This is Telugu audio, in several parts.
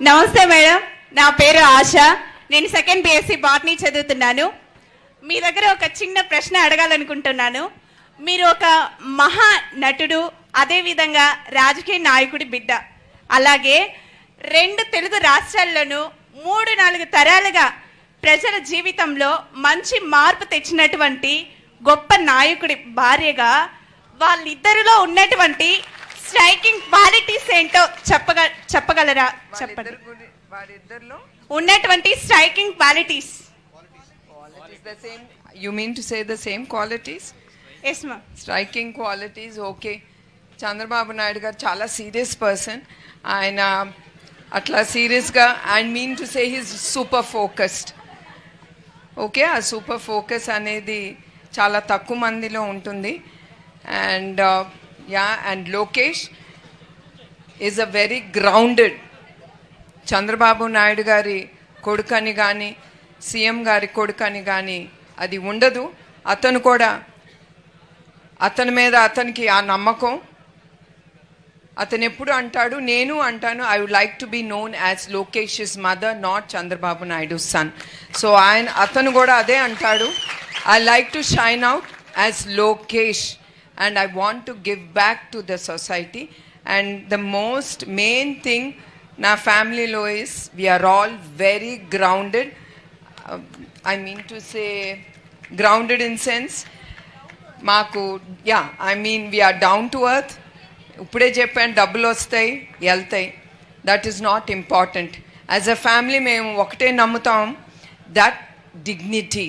నమస్తే మేడం. నా పేరు ఆశ. నేను సెకండ్ బిఎస్సి బాటనీ చదువుతున్నాను. మీ దగ్గర ఒక చిన్న ప్రశ్న అడగాలనుకుంటున్నాను. మీరు ఒక మహా నటుడు అదేవిధంగా రాజకీయ నాయకుడి బిడ్డ. అలాగే రెండు తెలుగు రాష్ట్రాల్లోనూ మూడు నాలుగు తరాలుగా ప్రజల జీవితంలో మంచి మార్పు తెచ్చినటువంటి గొప్ప నాయకుడి భార్యగా వాళ్ళిద్దరిలో ఉన్నటువంటి స్ట్రైకింగ్ క్వాలిటీస్ ఏంటో చెప్పగ చెప్పగలరా? చెప్పండి. ఉన్నటువంటి striking qualities the same. You mean to say the same qualities? Yes మా striking qualities okay Chandrababu Naidu garu చాలా సీరియస్ పర్సన్ ఆయన అట్లా సీరియస్గా I mean to say his super focused okay ఆ సూపర్ ఫోకస్ అనేది చాలా తక్కువ మందిలో ఉంటుంది. And yeah and Lokesh is a very grounded Chandrababu Naidu గారి కొడుకని కానీ సీఎం గారి కొడుకని కానీ అది ఉండదు. అతను కూడా అతని మీద అతనికి ఆ నమ్మకం. అతను ఎప్పుడు అంటాడు నేను అంటాను I would like to be known as Lokesh mother not Chandrababu Naidu son so ఆయన అతను కూడా అదే అంటాడు. I like to shine out as Lokesh and I want to give back to the society and the most main thing నా ఫ్యామిలీలో is we are all very grounded I mean to say grounded in sense మాకు yeah I mean we are down to earth ఇప్పుడే చెప్పాను డబ్బులు వస్తాయి వెళ్తాయి that is not important as a family మేము ఒకటే నమ్ముతాం that dignity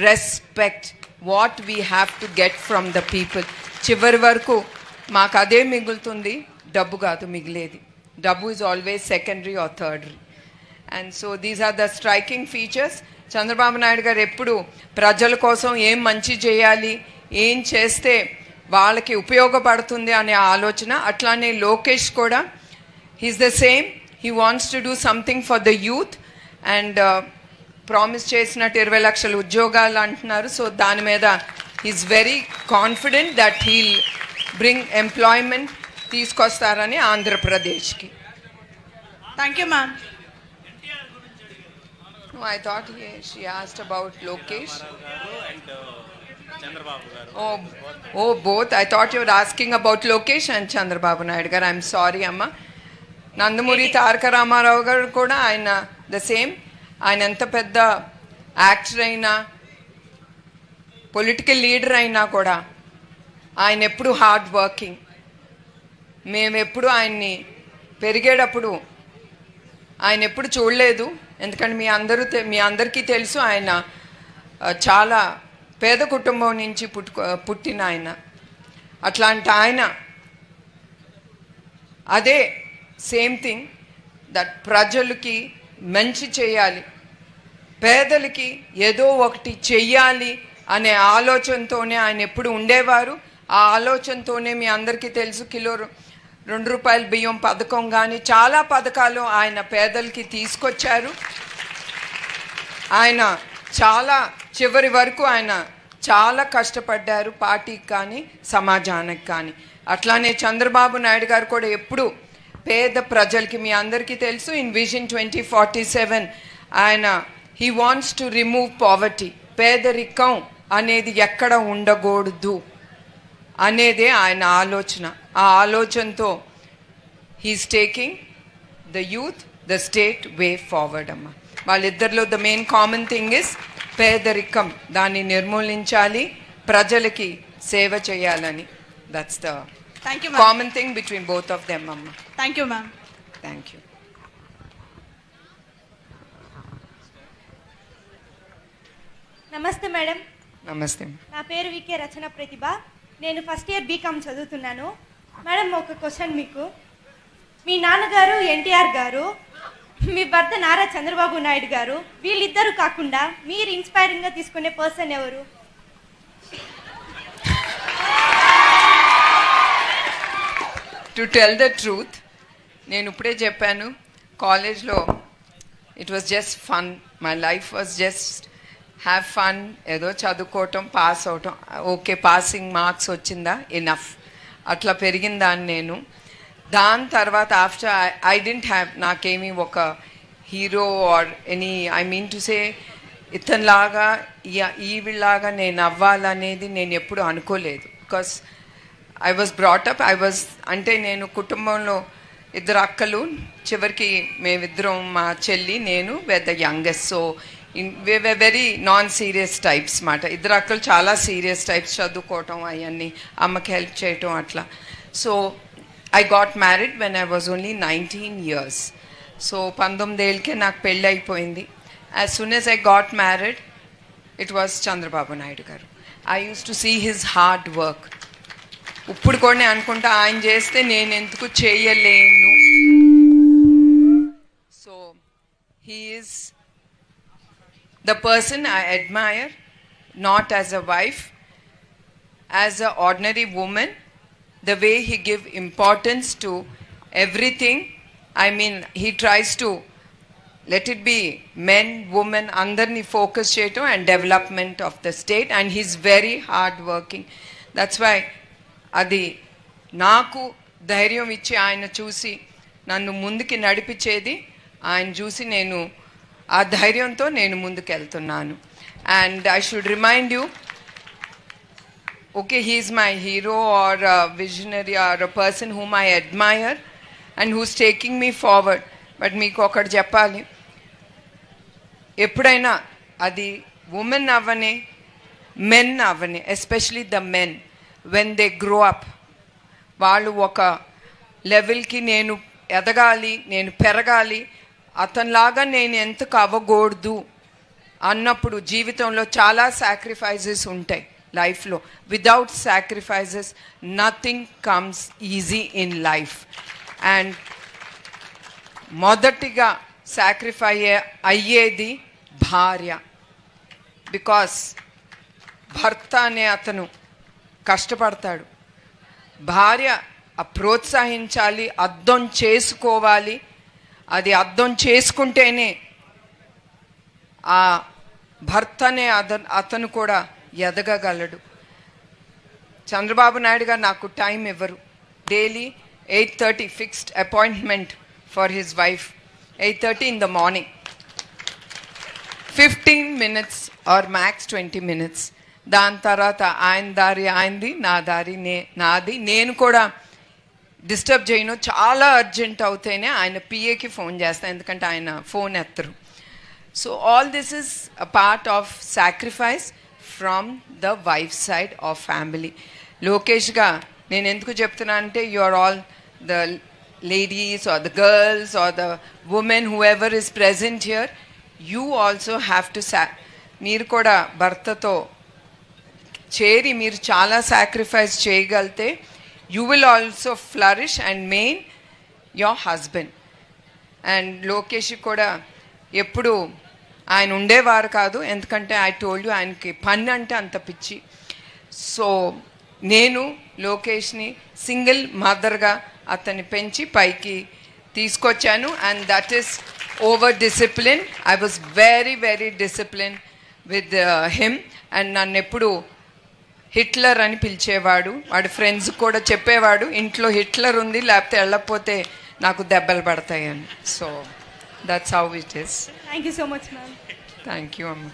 respect what we have to get from the people చివరి వరకు మాకు అదే మిగులుతుంది. డబ్బు కాదు మిగిలేది. డబ్బు is always secondary or thirdary and so these are the striking features Chandrababu Naidu garu ఎప్పుడు ప్రజల కోసం ఏం మంచి చేయాలి ఏం చేస్తే వాళ్ళకి ఉపయోగపడుతుంది అనే ఆలోచన. అట్లానే లోకేష్ కూడా he's the same he wants to do something for the youth and promise చేసినట్టు ఇరవై లక్షల ఉద్యోగాలు అంటున్నారు. సో దాని మీద is very confident that he'll bring employment తీసుకొస్తారని ఆంధ్రప్రదేశ్కి. Thank you ma'am I thought she asked about Lokesh oh both I thought you're asking about Lokesh and Chandrababu Naidu garu I'm sorry అమ్మ నందమూరి తారక రామారావు గారు కూడా ఆయన ద సేమ్ ఆయన ఎంత పెద్ద యాక్టర్ అయినా పొలిటికల్ లీడర్ అయినా కూడా ఆయన ఎప్పుడు హార్డ్ వర్కింగ్. మేము ఎప్పుడు ఆయన్ని పెరిగేటప్పుడు ఆయన ఎప్పుడు చూడలేదు. ఎందుకంటే మీ అందరూ మీ అందరికీ తెలుసు ఆయన చాలా పేద కుటుంబం నుంచి పుట్టుకో పుట్టిన ఆయన. అట్లాంటి ఆయన అదే సేమ్ థింగ్ దట్ ప్రజలకి మంచి చేయాలి. పేదలకి ఏదో ఒకటి చెయ్యాలి అనే ఆలోచనతోనే ఆయన ఎప్పుడు ఉండేవారు. ఆ ఆలోచనతోనే మీ అందరికీ తెలుసు కిలో రెండు రూపాయల బియ్యం పథకం కానీ చాలా పథకాలు ఆయన పేదలకి తీసుకొచ్చారు. ఆయన చాలా చివరి వరకు ఆయన చాలా కష్టపడ్డారు పార్టీకి కానీ సమాజానికి కానీ. అట్లానే చంద్రబాబు నాయుడు గారు కూడా ఎప్పుడు పేద ప్రజలకి మీ అందరికీ తెలుసు in vision twenty forty seven ఆయన he wants to remove poverty. పేదరికం అనేది ఎక్కడ ఉండకూడదు అనేదే ఆయన ఆలోచన. ఆ ఆలోచనతో he's taking the youth the state way forward అమ్మ. వాళ్ళిద్దరిలో the main common thing is పేదరికం. దాన్ని నిర్మూలించాలి ప్రజలకి సేవ చేయాలని. That's the thank you common thing between both of them అమ్మ. Thank you ma'am thank you నమస్తే మేడం. నమస్తే. నా పేరు వికే రచన ప్రతిభ నేను ఫస్ట్ ఇయర్ బీకామ్ చదువుతున్నాను. మేడం ఒక క్వశ్చన్ మీకు. మీ నాన్నగారు ఎన్టీఆర్ గారు మీ భర్త నారా చంద్రబాబు నాయుడు గారు వీళ్ళిద్దరూ కాకుండా మీరు ఇన్స్పైరింగ్గా తీసుకునే పర్సన్ ఎవరు? టు టెల్ ద ట్రూత్ నేను ఇప్పుడే చెప్పాను కాలేజ్లో it was just fun my life was just have fun ఏదో చదువుకోవటం పాస్ అవటం. ఓకే పాసింగ్ మార్క్స్ వచ్చిందా? ఎనఫ్ అట్లా పెరిగిందాన్ని నేను. దాని తర్వాత ఆఫ్టర్ ఐ డెంట్ హ్యావ్ నాకేమీ ఒక hero or any I mean to say ఇతనిలాగా ఈ- ఈవిలాగా నేను అవ్వాలనేది నేను ఎప్పుడు అనుకోలేదు. Because I was brought up I was అంటే నేను కుటుంబంలో ఇద్దరు అక్కలు చివరికి మేమిద్దరం మా చెల్లి నేను we the youngest so very non serious types మాట. ఇద్దరు అక్కలు చాలా సీరియస్ టైప్స్ చదువుకోవటం అవన్నీ అమ్మకి హెల్ప్ చేయటం అట్లా. So I got married when I was only nineteen years so పంతొమ్మిదేళ్ళకే నాకు పెళ్ళి అయిపోయింది. As soon as I got married it was Chandrababu Naidu garu. I use to see his hard work ఇప్పుడు కూడా నేను అనుకుంటా ఆయన చేస్తే నేను ఎందుకు చేయలేను? So he is the person I admire not as a wife as an ordinary woman, the way he give importance to everything, I mean, he tries to let it be men, women, అందరినీ ఫోకస్ చేయటం and development of the state and he's very hard working that's why అది నాకు ధైర్యం ఇచ్చి ఆయన చూసి నన్ను ముందుకి నడిపించేది ఆయన చూసి నేను ఆ ధైర్యంతో నేను ముందుకెళ్తున్నాను. And I should remind you okay he's my hero or visionary or a person whom I admire and who's taking me forward but మీకు ఒకటి చెప్పాలి. ఎప్పుడైనా అది ఉమెన్ అవ్వని మెన్ అవ్వని especially the men when they grow up వాళ్ళు ఒక లెవెల్కి నేను ఎదగాలి నేను పెరగాలి అతనిలాగా నేను ఎంతకు అవ్వకూడదు అన్నప్పుడు జీవితంలో చాలా సాక్రిఫైజెస్ ఉంటాయి లైఫ్లో. Without sacrifices nothing comes easy in life and మొదటిగా సాక్రిఫై అయ్యేది భార్య. బికాస్ భర్త అనే అతను కష్టపడతాడు. భార్య ప్రోత్సహించాలి అర్థం చేసుకోవాలి అది అర్థం చేసుకుంటేనే ఆ భర్తనే అద అతను కూడా ఎదగగలడు. చంద్రబాబు నాయుడు గారు నాకు టైం ఇవ్వరు. Daily eight thirty fixed appointment for his wife. Eight thirty in the morning. Fifteen minutes or max twenty minutes. దాని తర్వాత ఆయన దారి ఆయనది నా దారి నే నాది. నేను కూడా డిస్టర్బ్ చేయను చాలా అర్జెంట్ అవుతేనే ఆయన పిఏకి ఫోన్ చేస్తాను ఎందుకంటే ఆయన phone ఎత్తరు. So all this is a part of sacrifice from the wife side of family లోకేష్గా నేను ఎందుకు చెప్తున్నా అంటే you are all the ladies or the girls or the women who ever is present here you also have to say మీరు కూడా భర్తతో చేరి మీరు చాలా sacrifice చేయగలితే you will also flourish and main your husband and Lokesh కూడా ఎప్పుడు ఆయన ఉండేవారు కాదు ఎందుకంటే ఐ టోల్డ్ యూ ఆయనకి పని అంటే అంత పిచ్చి సో నేను లోకేష్ని సింగిల్ మదర్గా అతన్ని పెంచి పైకి తీసుకొచ్చాను and that is over discipline I was very very discipline with him and నన్ను ఎప్పుడు హిట్లర్ అని పిలిచేవాడు వాడి ఫ్రెండ్స్ కూడా చెప్పేవాడు ఇంట్లో హిట్లర్ ఉంది లేకపోతే వెళ్ళకపోతే నాకు దెబ్బలు పడతాయని. So that's how it is thank you so much ma'am thank you అమ్మ.